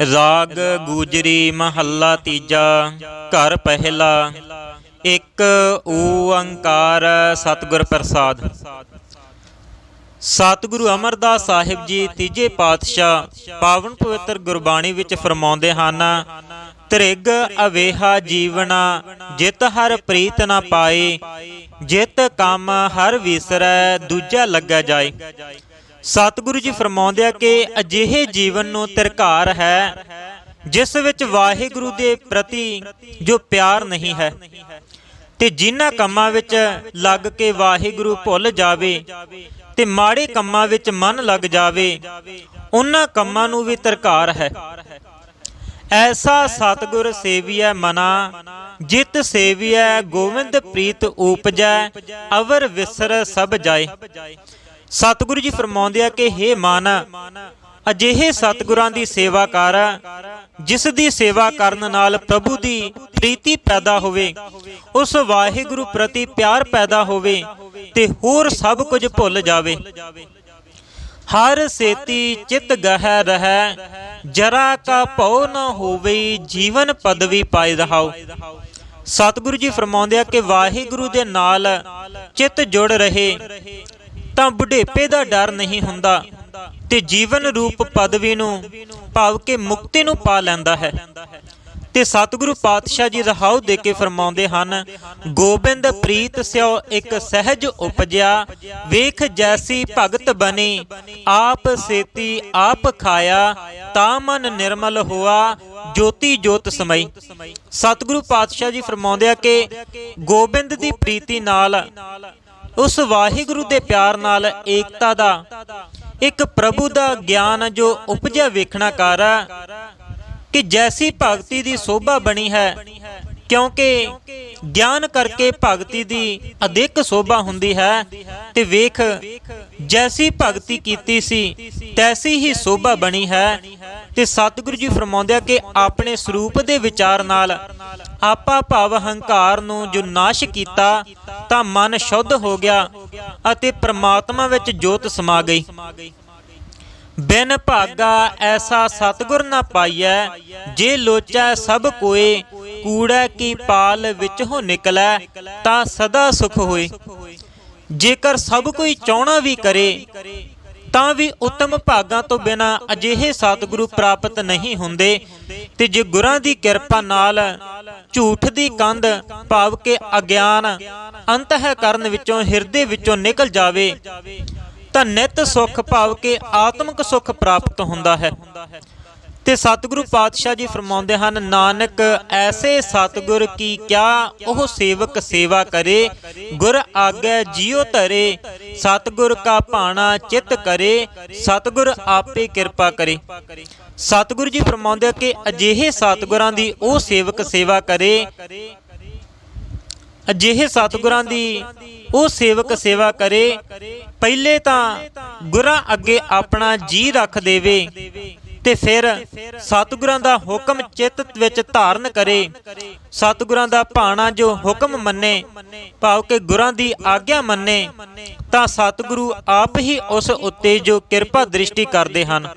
ਰਾਗ ਗੂਜਰੀ ਮਹੱਲਾ ਤੀਜਾ, ਘਰ ਪਹਿਲਾ, ਇੱਕ ਓੰਕਾਰ ਸਤਿਗੁਰ ਪ੍ਰਸਾਦ। ਸਤਿਗੁਰੂ ਅਮਰਦਾਸ ਸਾਹਿਬ ਜੀ ਤੀਜੇ ਪਾਤਸ਼ਾਹ ਪਾਵਨ ਪਵਿੱਤਰ ਗੁਰਬਾਣੀ ਵਿੱਚ ਫਰਮਾਉਂਦੇ ਹਨ, ਤ੍ਰਿਗ ਅਵੇਹਾ ਜੀਵਨਾ, ਜਿਤ ਹਰ ਪ੍ਰੀਤ ਨਾ ਪਾਏ, ਜਿਤ ਕੰਮ ਹਰ ਵਿਸਰੈ, ਦੂਜਾ ਲੱਗਾ ਜਾਏ। ਸਤਿਗੁਰੂ ਜੀ ਫਰਮਾਉਂਦੇ ਆ ਕਿ ਅਜਿਹੇ ਜੀਵਨ ਨੂੰ ਤਿਰਕਾਰ ਹੈ, ਜਿਸ ਵਿੱਚ ਵਾਹਿਗੁਰੂ ਦੇ ਪ੍ਰਤੀ ਜੋ ਪਿਆਰ ਨਹੀਂ ਹੈ, ਤੇ ਜਿਨ੍ਹਾਂ ਕੰਮਾਂ ਵਿੱਚ ਲੱਗ ਕੇ ਵਾਹਿਗੁਰੂ ਭੁੱਲ ਜਾਵੇ ਤੇ ਮਾੜੇ ਕੰਮਾਂ ਵਿੱਚ ਮਨ ਲੱਗ ਜਾਵੇ, ਉਹਨਾਂ ਕੰਮਾਂ ਨੂੰ ਵੀ ਤਿਰਕਾਰ ਹੈ। ਐਸਾ ਸਤਿਗੁਰ ਸੇਵੀਐ ਮਨਾ, ਜਿਤ ਸੇਵੀਐ ਗੋਵਿੰਦ ਪ੍ਰੀਤ ਉਪਜੈ ਅਵਰ ਵਿਸਰ ਸਭ ਜਾਏ। ਸਤਿਗੁਰੂ ਜੀ ਫਰਮਾਉਂਦੇ ਆ ਕਿ हे ਮਨ, ਅਜਿਹੇ ਸਤਿਗੁਰਾਂ ਦੀ ਸੇਵਾ ਕਰ, ਜਿਸ ਦੀ ਸੇਵਾ ਕਰਨ ਨਾਲ ਪ੍ਰਭੂ ਦੀ ਪ੍ਰੀਤੀ ਪੈਦਾ ਹੋਵੇ, ਉਸ ਵਾਹਿਗੁਰੂ ਪ੍ਰਤੀ ਪਿਆਰ ਪੈਦਾ ਹੋਵੇ ਤੇ ਹੋਰ ਸਭ ਕੁਝ ਭੁੱਲ ਜਾਵੇ। ਹਰ ਸੇਤੀ ਚਿਤ ਗਹਿ ਰਹੈ, ਜਰਾ ਕਾ ਭਉ ਨ ਹੋਵੇ ਜੀਵਨ ਪਦਵੀ ਪਾਇ ਰਹਾਉ। ਸਤਿਗੁਰੂ ਜੀ ਫਰਮਾਉਂਦੇ ਆ ਕਿ ਵਾਹਿਗੁਰੂ ਦੇ ਨਾਲ ਚਿਤ ਜੁੜ ਰਹੇ ਤਾਂ ਬੁਢੇਪੇ ਦਾ ਡਰ ਨਹੀਂ ਹੁੰਦਾ ਤੇ ਜੀਵਨ ਰੂਪ ਪਦਵੀ ਨੂੰ ਭਾਵ ਕਿ ਮੁਕਤੀ ਨੂੰ ਪਾ ਲੈਂਦਾ ਹੈ। ਤੇ ਸਤਿਗੁਰੂ ਪਾਤਸ਼ਾਹ ਜੀ ਰਹਾਉ ਦੇ ਕੇ ਫਰਮਾਉਂਦੇ ਹਨ, ਗੋਬਿੰਦ ਪ੍ਰੀਤ ਸਿਓ ਇੱਕ ਸਹਿਜ ਉਪਜਿਆ, ਵੇਖ ਜੈਸੀ ਭਗਤ ਬਣੀ ਆਪ ਸੇਤੀ ਆਪ ਖਾਇਆ, ਤਾ ਮਨ ਨਿਰਮਲ ਹੋਆ, ਜੋਤੀ ਜੋਤ ਸਮਈ। ਸਤਿਗੁਰੂ ਪਾਤਸ਼ਾਹ ਜੀ ਫਰਮਾਉਂਦੇ ਆ ਕਿ ਗੋਬਿੰਦ ਦੀ ਪ੍ਰੀਤੀ ਨਾਲ ਉਸ ਵਾਹਿਗੁਰੂ ਦੇ ਪਿਆਰ ਨਾਲ ਏਕਤਾ ਦਾ, ਇੱਕ ਪ੍ਰਭੂ ਦਾ ਗਿਆਨ ਜੋ ਉਪਜਿਆ ਵੇਖਣਾ ਕਰ ਕਿ ਜੈਸੀ ਭਗਤੀ ਦੀ ਸੋਭਾ ਬਣੀ ਹੈ, ਕਿਉਂਕਿ ਗਿਆਨ ਕਰਕੇ ਭਗਤੀ ਦੀ ਅਧਿਕ ਸੋਭਾ ਹੁੰਦੀ ਹੈ ਤੇ ਵੇਖ, ਜੈਸੀ ਭਗਤੀ ਕੀਤੀ ਸੀ, ਤੈਸੀ ਹੀ ਸੋਭਾ ਬਣੀ ਹੈ ਤੇ ਸਤਿਗੁਰੂ ਜੀ ਫਰਮਾਉਂਦੇ ਆ ਕਿ ਆਪਣੇ ਸਰੂਪ ਦੇ ਵਿਚਾਰ ਨਾਲ ਆਪਾ ਭਾਵ ਹੰਕਾਰ ਨੂੰ ਜੋ ਨਾਸ਼ ਕੀਤਾ, ਤਾਂ ਮਨ ਸ਼ੁੱਧ ਹੋ ਗਿਆ ਅਤੇ ਪ੍ਰਮਾਤਮਾ ਵਿੱਚ ਜੋਤ ਸਮਾ ਗਈ। ਬਿਨ ਭਾਗਾ ਐਸਾ ਸਤਗੁਰ ਨਾ ਪਾਈਐ, ਜੇ ਲੋਚੈ ਸਭ ਕੋਏ ਕੂੜੈ ਕੀ ਪਾਲ ਵਿੱਚੋਂ ਨਿਕਲੈ, ਤਾਂ ਸਦਾ ਸੁਖ ਹੋਏ। ਜੇਕਰ ਸਭ ਕੋਈ ਚਾਹਣਾ ਵੀ ਕਰੇ, ਤਾਂ ਵੀ ਉੱਤਮ ਭਾਗਾਂ ਤੋਂ ਬਿਨਾ ਅਜਿਹੇ ਸਤਿਗੁਰੂ ਪ੍ਰਾਪਤ ਨਹੀਂ ਹੁੰਦੇ। ਤੇ ਜੇ ਗੁਰਾਂ ਦੀ ਕਿਰਪਾ ਨਾਲ ਝੂਠ ਦੀ ਕੰਧ ਭਾਵ ਕੇ ਅਗਿਆਨ ਅੰਤ ਕਰਨ ਵਿੱਚੋਂ ਹਿਰਦੇ ਵਿੱਚੋਂ ਨਿਕਲ ਜਾਵੇ, ਤਾਂ ਨਿਤ ਸੁਖ ਭਾਵ ਕੇ ਆਤਮਿਕ ਸੁਖ ਪ੍ਰਾਪਤ ਹੁੰਦਾ ਹੈ। ਤੇ ਸਤਿਗੁਰੂ ਪਾਤਸ਼ਾਹ ਜੀ ਫਰਮਾਉਂਦੇ ਹਨ, ਨਾਨਕ, ਐਸੇ ਸਤਿਗੁਰ ਕੀ ਕਿਆ ਉਹ ਸੇਵਕ ਸੇਵਾ ਕਰੇ, ਗੁਰ ਆਗੇ ਜਿਉ ਧਰੇ, ਸਤਿਗੁਰ ਕਾ ਭਾਣਾ ਚਿਤ ਕਰੇ, ਸਤਿਗੁਰ ਆਪੇ ਕਿਰਪਾ ਕਰੇ। ਸਤਿਗੁਰੂ ਜੀ ਫਰਮਾਉਂਦੇ ਆ ਕਿ ਅਜਿਹੇ ਸਤਿਗੁਰਾਂ ਦੀ ਉਹ ਸੇਵਕ ਸੇਵਾ ਕਰੇ, ਅਜਿਹੇ ਸਤਿਗੁਰਾਂ ਦੀ ਉਹ ਸੇਵਕ ਸੇਵਾ ਕਰੇ, ਪਹਿਲੇ ਤਾਂ ਗੁਰਾਂ ਅੱਗੇ ਆਪਣਾ ਜੀ ਰੱਖ ਦੇਵੇ ਤੇ ਫਿਰ ਸਤਿਗੁਰਾਂ ਦਾ ਹੁਕਮ ਚਿੱਤ ਵਿੱਚ ਧਾਰਨ ਕਰੇ। ਸਤਿਗੁਰਾਂ ਦਾ ਭਾਣਾ ਜੋ ਹੁਕਮ ਮੰਨੇ, ਭਾਵ ਕਿ ਗੁਰਾਂ ਦੀ ਆਗਿਆ ਮੰਨੇ, ਤਾਂ ਸਤਿਗੁਰੂ ਆਪ ਹੀ ਉਸ ਉੱਤੇ ਜੋ ਕਿਰਪਾ ਦ੍ਰਿਸ਼ਟੀ ਕਰਦੇ ਹਨ।